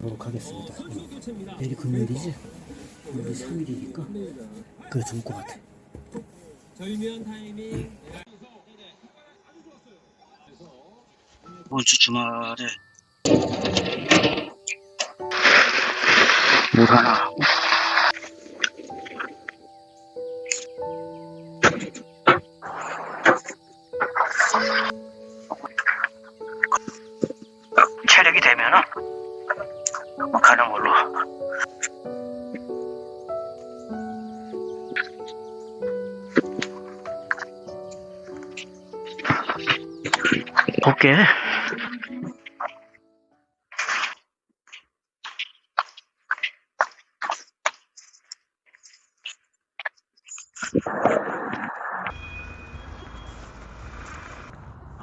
보도록 하겠습니다. 내일 금요일이지? 오늘 3일이니까 그게 좋을 것 같아. 절묘한 타이밍. 이번 주 주말에 뭘 하나 볼게.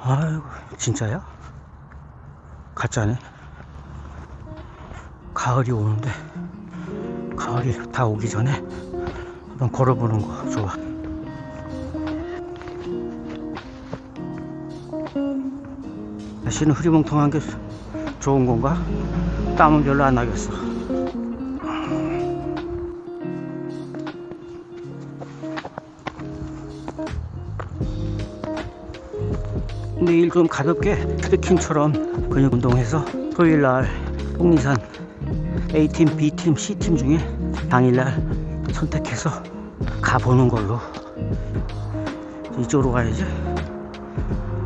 아이고 진짜야? 가짜네 가을이 오는데 가을이 다 오기 전에 한번 걸어보는 거 좋아 날씨는 흐리멍텅한 게 좋은 건가? 땀은 별로 안 나겠어. 내일 좀 가볍게 트레킹처럼 근육 운동해서 토요일날 홍리산 A팀, B팀, C팀 중에 당일날 선택해서 가보는 걸로. 이쪽으로 가야지.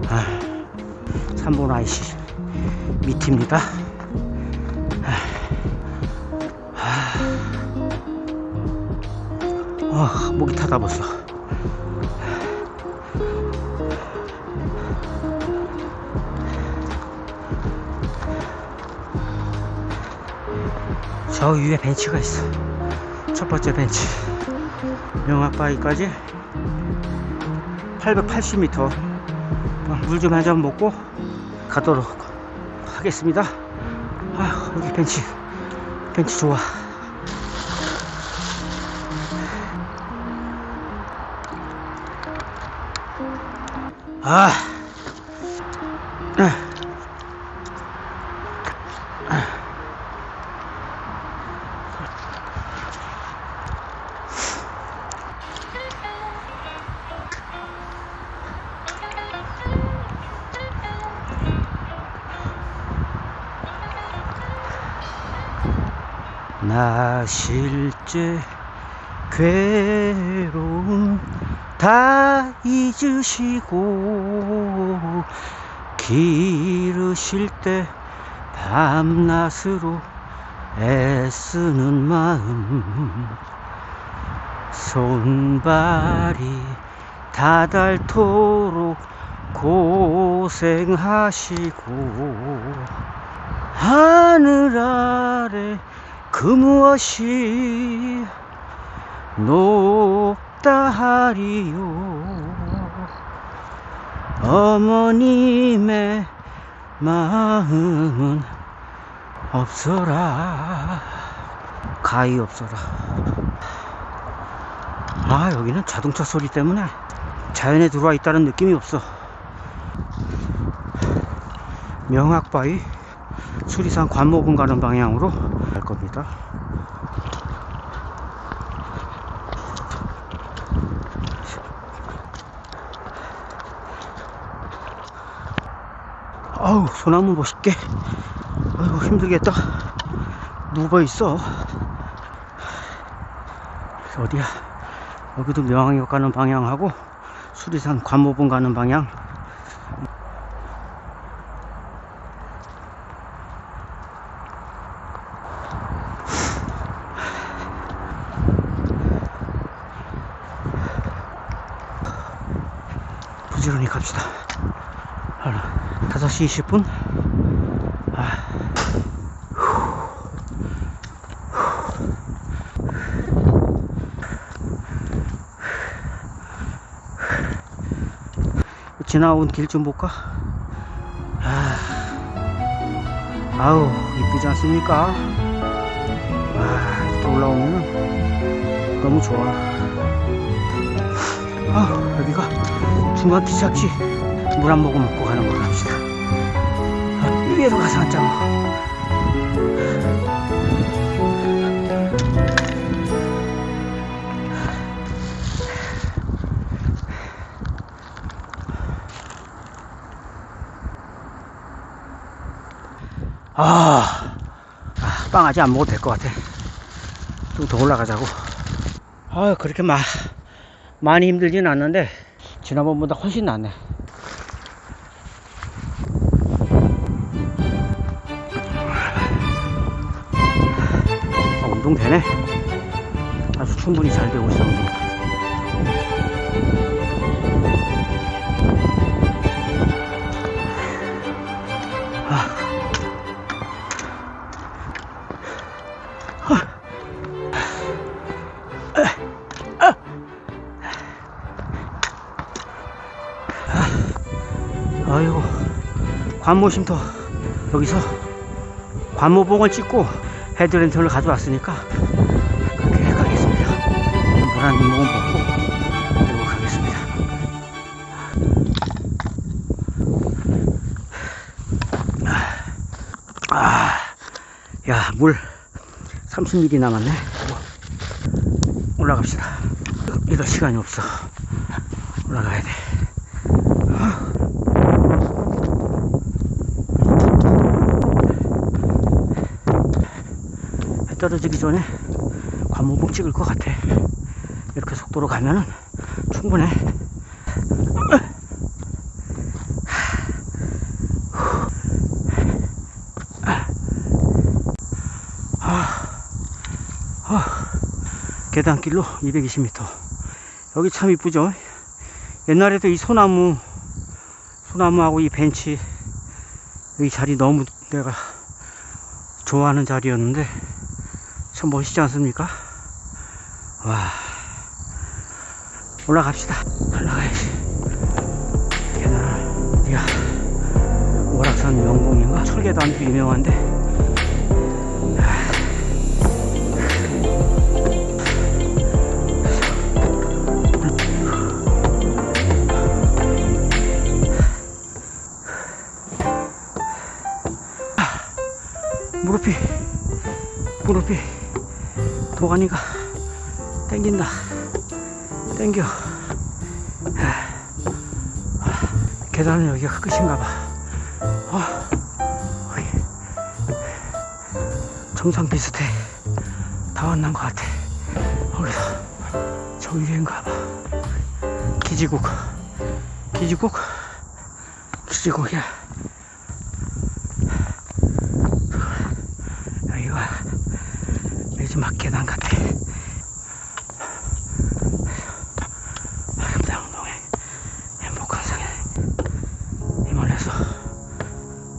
아, 3번 IC 밑입니다 아, 아, 목이 타다 벌써 저 위에 벤치가 있어. 첫 번째 벤치. 명학바위까지 880m. 물 좀 한 잔 먹고 가도록 하겠습니다. 아, 여기 벤치. 벤치 좋아. 아. 아. 나 실제 괴로움 다 잊으시고 기르실 때 밤낮으로 애쓰는 마음 손발이 다닳도록 고생하시고 하늘 아래 그 무엇이 높다 하리요? 어머님의 마음은 없어라. 가히 없어라. 아 여기는 자동차 소리 때문에 자연에 들어와 있다는 느낌이 없어. 명학바위 수리산 관목은 가는 방향으로 갈 겁니다. 아우 소나무 멋있게. 아이고 힘들겠다. 누워있어. 어디야? 여기도 명항역 가는 방향하고 수리산 관모봉 가는 방향 부지런히 갑시다. 하나, 5시 20분. 아. 지나온 길 좀 볼까? 아, 아우, 이쁘지 않습니까? 아, 이렇게 올라오면 너무 좋아. 아, 여기가 중간 기착지 물 한 모금 먹고 가는 걸로 합시다. 아, 위에로 가서 앉자 뭐. 아, 아, 빵 아직 안 먹어도 될 것 같아. 좀 더 올라가자고. 아, 그렇게 막 많이 힘들진 않는데 지난번보다 훨씬 낫네. 운동 되네. 아주 충분히 잘 되고 있어, 운동. 아이고, 관모쉼터 여기서 관모봉을 찍고 헤드랜턴을 가져왔으니까 그렇게 가겠습니다. 물한 모금 먹고 그리고 가겠습니다. 아, 야, 물 30ml 남았네. 올라갑시다. 이럴 시간이 없어. 올라가야 돼. 떨어지기 전에 관모봉 찍을 것 같아. 이렇게 속도로 가면은 충분해. 계단길로 220m. 여기 참 이쁘죠? 옛날에도 이 소나무, 소나무하고 이 벤치, 이 자리 너무 내가 좋아하는 자리였는데, 참 멋있지 않습니까? 와. 올라갑시다. 올라가야지. 계단을, 어디야? 오락산 명봉인가? 철계단도 유명한데, 도가니가 땡긴다. 땡겨. 계단은 여기가 끝인가 봐. 아, 어이. 정상 비슷해. 다 만난 것 같아. 거기서 저 위인가 봐. 기지국. 기지국? 기지국이야. 여기가 마지막 계단 같아. 아름다운동의 행복한 상에 임원해서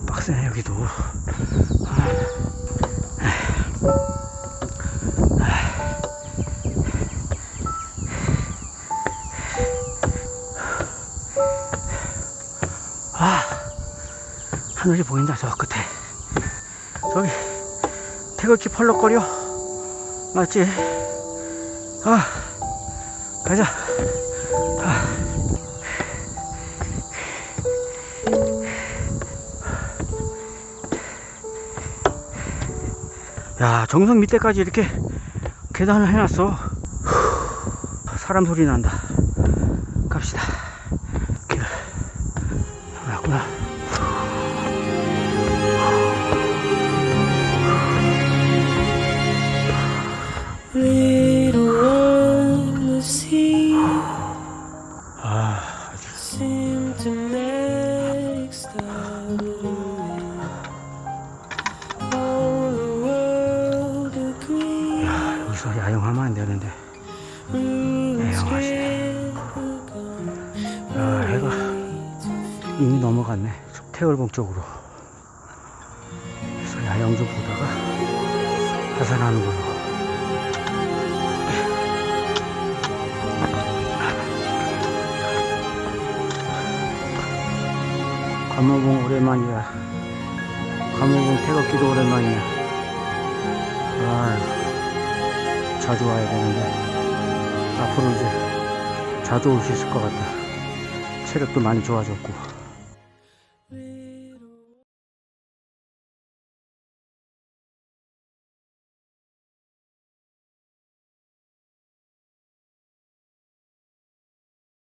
빡세네 여기도. 아, 하늘이 보인다 저 끝에. 저기 태극기 펄럭거려 맞지? 아 가자. 아. 야 정상 밑에까지 이렇게 계단을 해놨어. 후, 사람 소리 난다. 갑시다. 길. 나구나 넘어갔네. 태월봉 쪽으로. 그래서 야영 좀 보다가 하산하는 걸로 관모봉 오랜만이야. 관모봉 태극기도 오랜만이야. 아 자주 와야 되는데. 앞으로 이제 자주 올 수 있을 것 같다 체력도 많이 좋아졌고